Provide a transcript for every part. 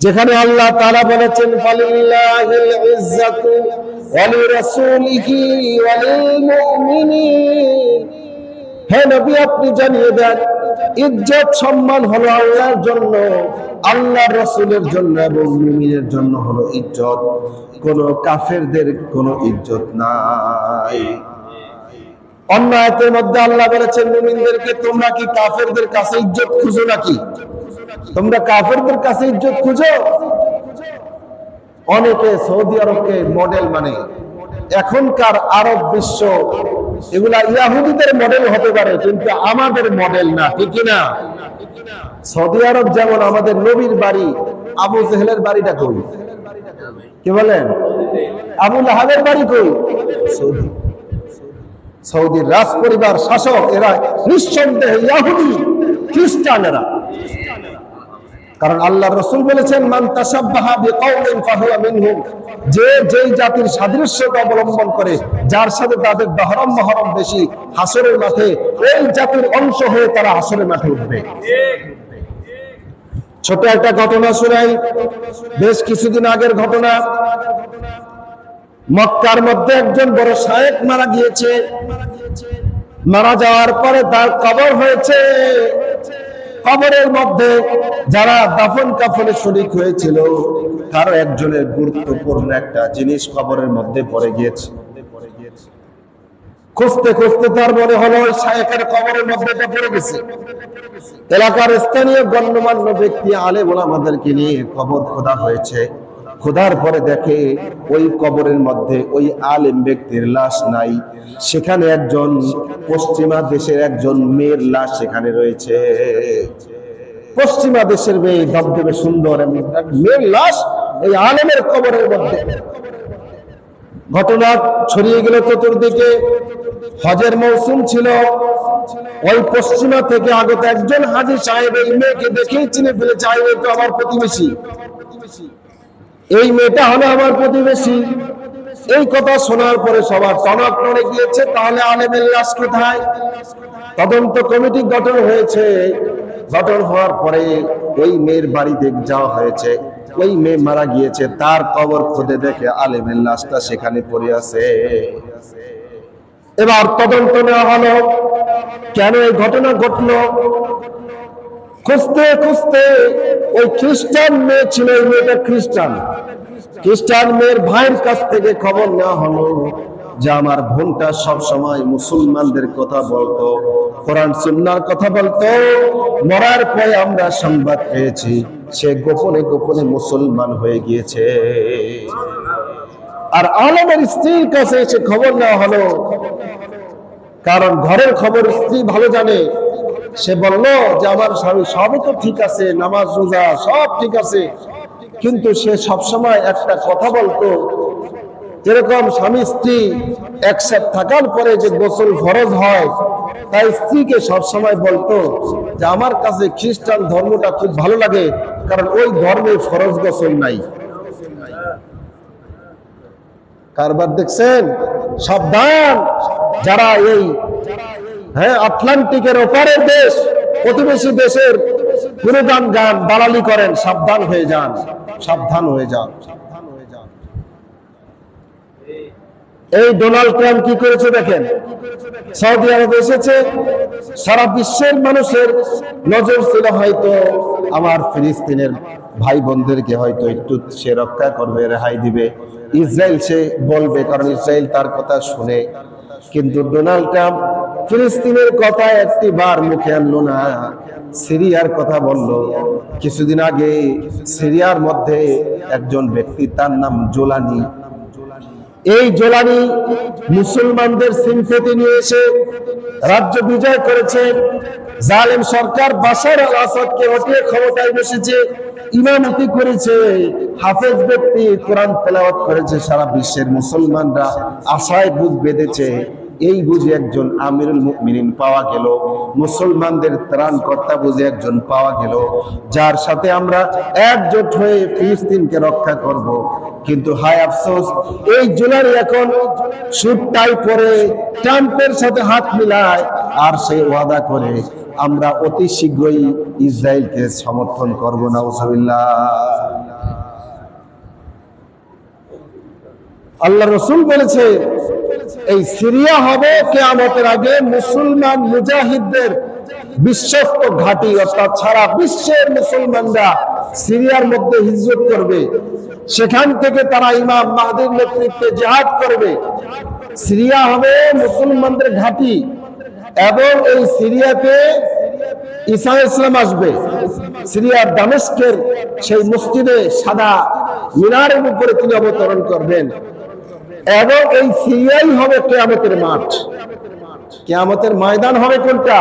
যেখানে আল্লাহ তারা বলেছেন হে নবী, আপনি জানিয়ে দেন, ইজ্জত সম্মান হলো আল্লাহর জন্য, আল্লাহর রাসূলের জন্য এবং মুমিনের জন্য হলো ইজ্জত। কোন কাফেরদের কোনো ইজ্জত নাই। অন্য আয়াতের মধ্যে আল্লাহ বলেছেন, মুমিনদেরকে তোমরা কি কাফেরদের কাছে ইজ্জত খুঁজো নাকি? তোমরা কাফেরদের কাছে ইজ্জত খুঁজো? অনেকে সৌদি আরবকে মডেল মানে। এখনকার আরব বিশ্ব, এগুলা ইয়াহুদিদের মডেল হতে পারে, কিন্তু আমাদের মডেল না, ঠিক না সৌদি আরব যেমন আমাদের নবীর বাড়ি, আবু জেহেলের বাড়িটা কই? কি বলেন? আবু লাহাবের বাড়ি কই? সৌদি। সৌদির রাজ পরিবার শাসক, এরা নিঃসন্দেহে খ্রিস্টানেরা। কারণ আল্লাহ রসুল বলেছেন যে যেই জাতির অবলম্বন করে, যার সাথে তাদের দহরম মহরম বেশি, হাসরের মাঠে ওই জাতির অংশ হয়ে তারা হাসরের মাঠে উঠবে। ছোট একটা ঘটনা শোনাই। বেশ কিছুদিন আগের ঘটনা। মক্কার মধ্যে একজন বড় শায়েক মারা গিয়েছে। মারা যাওয়ার পরে তার কবর হয়েছে। কবরের মধ্যে যারা দাফন কাফনে শরিক হয়েছিল কারও একজনের গুরুত্বপূর্ণ একটা জিনিস কবরের মধ্যে পড়ে গিয়েছে। খুঁজতে খুঁজতে তার মনে হলো শায়েকের কবরের মধ্যে পড়ে গেছে। এলাকার স্থানীয় গণ্যমান্য ব্যক্তি আলে বলে আমাদেরকে নিয়ে কবর খোদা হয়েছে। খোদার পরে দেখে ওই কবরের মধ্যে ওই আলেম ব্যক্তির লাশ নাই। সেখানে একজন পশ্চিমা দেশের একজন মেয়ের লাশ সেখানে রয়েছে। পশ্চিমা দেশের মেয়ে দবদবে সুন্দর মেয়ের লাশ ওই আলেমের কবরের মধ্যে। ঘটনা ছড়িয়ে গেল চতুর্দিকে। হজের মৌসুম ছিল। ওই পশ্চিমা থেকে আগত একজন হাজি সাহেব এই মেয়েকে দেখেই চিনে ফেলে চাই তো আমার প্রতিবেশী। এই মেয়েটা হলো আমার প্রতিবেশী। এই কথা শোনার পরে সবার টনক নড়ে গিয়েছে, তাহলে আলেমের লাশ কোথায়? তদন্ত কমিটি গঠন হয়েছে। গঠন হওয়ার পরে ওই মেয়ের বাড়িতে যাওয়া হয়েছে। ওই মেয়ে মারা গিয়েছে, তার কবর খুঁজে দেখে আলেমের লাশটা সেখানে পড়ে আছে। এবার তদন্ত নেওয়া হলো। কেন এই ঘটনা ঘটলো? খুঁজতে খুঁজতে ওই খ্রিস্টান মেয়ে ছিল ওই মেয়েটা খ্রিস্টান। খ্রিস্টান মেয়ের ভাইয়ের কাছ থেকে খবর নেওয়া হলো যে আমার বোনটা সব সময় মুসলমানদের কথা বলতো, কোরআন, সুন্নার কথা বলতো। মরার পরে আমরা সংবাদ পেয়েছি, সে গোপনে গোপনে মুসলমান হয়ে গিয়েছে। আর আলমের স্ত্রীর কাছে এসে খবর নেওয়া হলো, কারণ ঘরের খবর স্ত্রী ভালো জানে সে বলল যে, আমার স্বামী সবই তো ঠিক আছে, নামাজ, রোজা, সব ঠিক আছে। কিন্তু সে সবসময় একটা কথা বলতো, যেরকম স্বামী স্ত্রী একসাথে থাকার পরে যে গোসল ফরজ হয়, তাই স্ত্রীকে সবসময় বলতো যে, আমার কাছে খ্রিস্টান ধর্মটা খুব ভালো লাগে, কারণ ওই ধর্মে ফরজ গোসল নাই। কারবার দেখছেন? সাবধান! যারা এই হ্যাঁ আটলান্টিকের ওপারের দেশ, প্রতিবেশী দেশের গুণগান গান দালালি করেন, সাবধান হয়ে যান, সাবধান হয়ে যান। এই ডোনাল্ড ট্রাম্প কি করেছে দেখেন? সৌদি আরব এসেছে, সারা বিশ্বের মানুষের নজর ছিল হয়তো আমার ফিলিস্তিনের ভাই বোনদেরকে হয়তো একটু সে রক্ষা করবে, রেহাই দিবে। ইসরায়েল সে বলবে, কারণ ইসরায়েল তার কথা শুনে। কিন্তু ডোনাল্ড ট্রাম্প ফিলিস্তিনের কথা একটি বার মুখে আনলো না। সিরিয়ার কথা বলল। কিছুদিন আগে সিরিয়ার মধ্যে একজন ব্যক্তি, তার নাম জোলানি। এই জোলানি মুসলমানদের সিম্পেতি নিয়ে এসে রাজ্য বিজয় করেছে। জালেম সরকার বাশার আল আসাদকে হটিয়ে ক্ষমতায় বসেছে। ইমামতি করেছে। হাফেজ ব্যক্তি কোরআন তেলাওয়াত করেছে। সারা বিশ্বের মুসলমানরা আশায় বুক বেঁধেছে। এই বুঝে একজন আমিরুল মিনিন পাওয়া গেল। মুসলমানদের ত্রাণকর্তা বুঝে একজন পাওয়া গেল। যার সাথে আমরা একজোট হয়ে ফিলিস্তিনকে রক্ষা করব। কিন্তু হায় আফসোস, এই জুলাই এখন সুটটাই পরে ট্রাম্পের সাথে হাত মিলায় আর সে ওয়াদা করে, আমরা অতি শীঘ্রই ইসরায়েলকে সমর্থন করব না ওসাবিল্লা আল্লাহ রসুল বলেছে এই সিরিয়া হবে কেয়ামতের আগে মুসলমান মুজাহিদদের বিশ্বস্ত ঘাঁটি, অর্থাৎ সারা বিশ্বের মুসলমানরা সিরিয়ার মধ্যে হিজরত করবে। সেখান থেকে তারা ইমাম মাহাদির নেতৃত্বে জেহাদ করবে। সিরিয়া হবে মুসলমানদের ঘাঁটি এবং এই সিরিয়াতে ঈসা ইসলাম আসবে। সিরিয়ার দামেস্কের সেই মসজিদে সাদা মিনারের উপরে তিনি অবতরণ করবেন। এবং এই সিরিয়াই হবে কেয়ামতের মাঠ। কেয়ামতের ময়দান হবে কোনটা?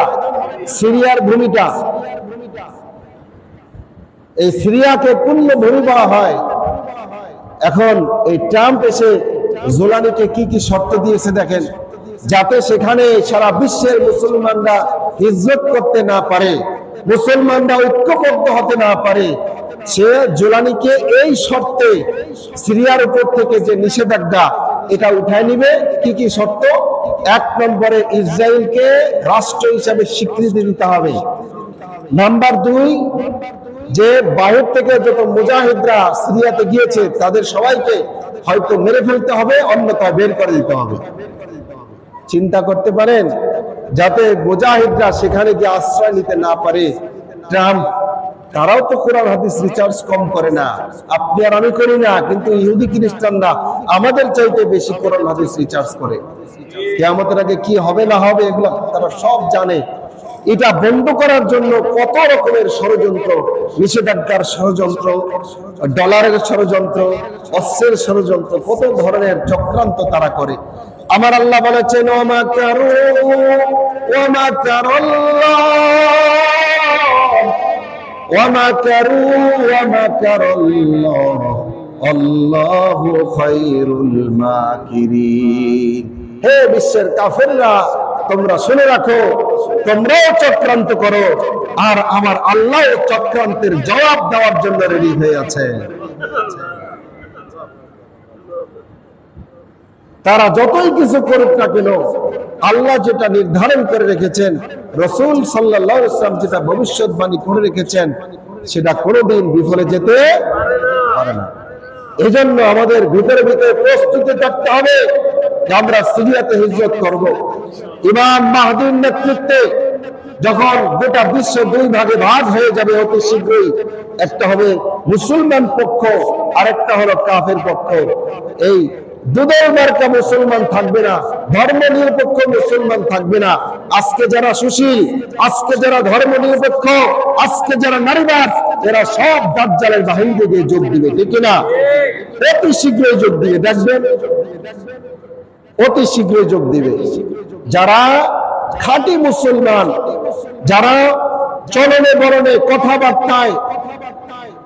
সিরিয়ার ভূমিটা। এই সিরিয়াকে পূর্ণ ভূমি বলা হয়। এখন এই ট্রাম্প এসে জোলানিকে কি কি শর্ত দিয়েছে দেখেন। যাতে সেখানে সারা বিশ্বের মুসলমানরা হিজরত করতে না পারে, মুসলমানরা ঐক্যবদ্ধ হতে না পারে, সে জোলানিকে এই শর্তে সিরিয়ার উপর থেকে যে নিষেধাজ্ঞা এটা উঠায় নিবে, কি কি শর্ত? এক নম্বরে ইসরায়েলকে রাষ্ট্র হিসাবে স্বীকৃতি দিতে হবে। নাম্বার দুই, যে বাহির থেকে যত মুজাহিদরা সিরিয়াতে গিয়েছে, তাদের সবাইকে হয়তো মেরে ফেলতে হবে, অন্যথায় বের করে দিতে হবে। চিন্তা করতে পারেন, যাতে মুজাহিদরা সেখানে গিয়ে আশ্রয় নিতে না পারে। ট্রাম্প তারাও তো কোরআন, হাদিস রিচার্জ কম করে না। আপনি আর আমি করি না, কিন্তু ইহুদি খ্রিস্টানরা আমাদের চাইতে বেশি কোরআন, হাদিস রিচার্জ করে। কেয়ামতের আগে কি হবে না হবে এগুলো তারা সব জানে। এটা বন্ধ করার জন্য কত রকমের ষড়যন্ত্র, নিষেধাজ্ঞার ষড়যন্ত্র, ডলারের ষড়যন্ত্র, অস্ত্রের ষড়যন্ত্র, কত ধরনের চক্রান্ত তারা করে। আমার আল্লাহ বলেছেন ওমা কারু ওমা ওমা কারু ওমা কারুল্লাহ আল্লাহু খায়রুল মাকিরিন হে বিশ্বের কাফেররা, তোমরা শুনে রাখো, তোমরাও চক্রান্ত করো, আর আমার আল্লাহ চক্রান্তের জবাব দেওয়ার জন্য রেডি হয়ে আছে। তারা যতই কিছু করুক না কেন, আল্লাহ যেটা নির্ধারণ করে রেখেছেন, রসুল সাল্লাহ যেটা ভবিষ্যৎবাণী করে রেখেছেন, সেটা কোনোদিন বিফলে যেতে পারে না। এজন্য আমাদের ভিতরে ভিতরে প্রস্তুতি থাকতে হবে আমরা সিরিয়াতে হিজরত করব। ইমাম মাহদির নেতৃত্বে যখন গোটা বিশ্ব দুই ভাগে ভাগ হয়ে যাবে অতি শীঘ্রই, একটা হবে মুসলমান পক্ষ, আরেকটা হলো কাফের পক্ষ। এই দুদল মার্কা মুসলমান থাকবে না, ধর্ম নিরপেক্ষ মুসলমান থাকবে না। আজকে যারা সুশীল, আজকে যারা ধর্ম নিরপেক্ষ, আজকে যারা নারীবাদ, এরা সব দাজ্জালের বাহিনীতে দিয়ে যোগ দিবে, ঠিক না অতি শীঘ্রই যোগ দিবে দেখবেন, অতি শীঘ্রই যোগ দিবে। যারা খাঁটি মুসলমান, যারা চলনে বরণে কথাবার্তায়,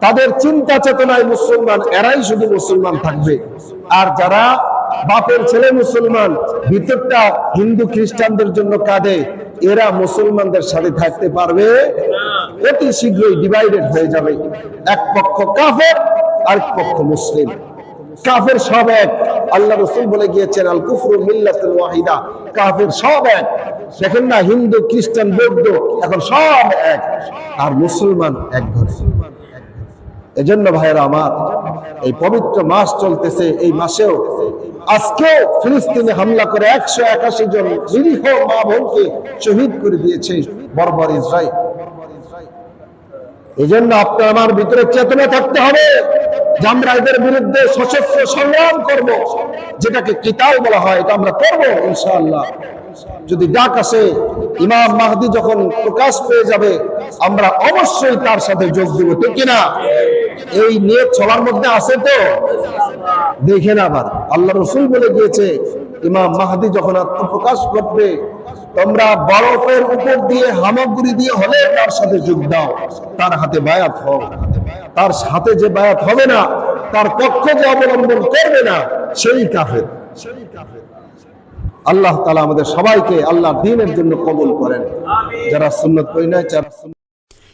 তাদের চিন্তা চেতনায় মুসলমান, এরাই শুধু মুসলমান থাকবে। আর যারা বাপের ছেলে মুসলমান, ভিতরটা হিন্দু খ্রিস্টানদের জন্য কাঁদে, এরা মুসলমানদের সাথে থাকতে পারবে, অতি শীঘ্রই ডিভাইডেড হয়ে যাবে। এক পক্ষ কাফের, আরেক পক্ষ মুসলিম। কাফের সব এক। আল্লাহ রসুল বলে গিয়েছেন, আল কুফরু মিল্লাতুল ওয়াহিদা। কাফের সব এক। দেখেন না, হিন্দু, খ্রিস্টান, বৌদ্ধ, এখন সব এক। আর মুসলমান এক ঘরে। এজন্য ভাইয়েরা আমার এই পবিত্র মাস চলতেছে, এই মাসেও আজকেও ফিলিস্তিনে হামলা করে একশো একাশি জন নিরীহ মা বোনকে শহীদ করে দিয়েছে বর্বর ইসরায়েল। এই জন্য আপনার আমার ভিতরে চেতনা থাকতে হবে যে আমরা এদের বিরুদ্ধে সশস্ত্র সংগ্রাম করব, যেটাকে কিতাল বলা হয়, এটা আমরা করব ইনশাআল্লাহ। যদি ডাক আসে, ইমাম মাহদি যখন প্রকাশ পেয়ে যাবে, আমরা অবশ্যই তার সাথে যোগ দিব, ঠিক কিনা? এই নিয়ে চলার মধ্যে আছে তো? দেখেন আবার, আল্লাহ রসুল বলে গিয়েছে ইমাম মাহাদি যখন আত্মপ্রকাশ করবে, তোমরা বরফের উপর দিয়ে, হামাগুড়ি দিয়ে হলে তার সাথে যোগ দাও, তার হাতে বায়াত হও। তার সাথে যে বায়াত হবে না, তার পক্ষ যে অবলম্বন করবে না, সেই কাফের। আল্লাহ তালা আমাদের সবাইকে আল্লাহ দিনের জন্য কবুল করেন। যারা সুন্নত করি না যারা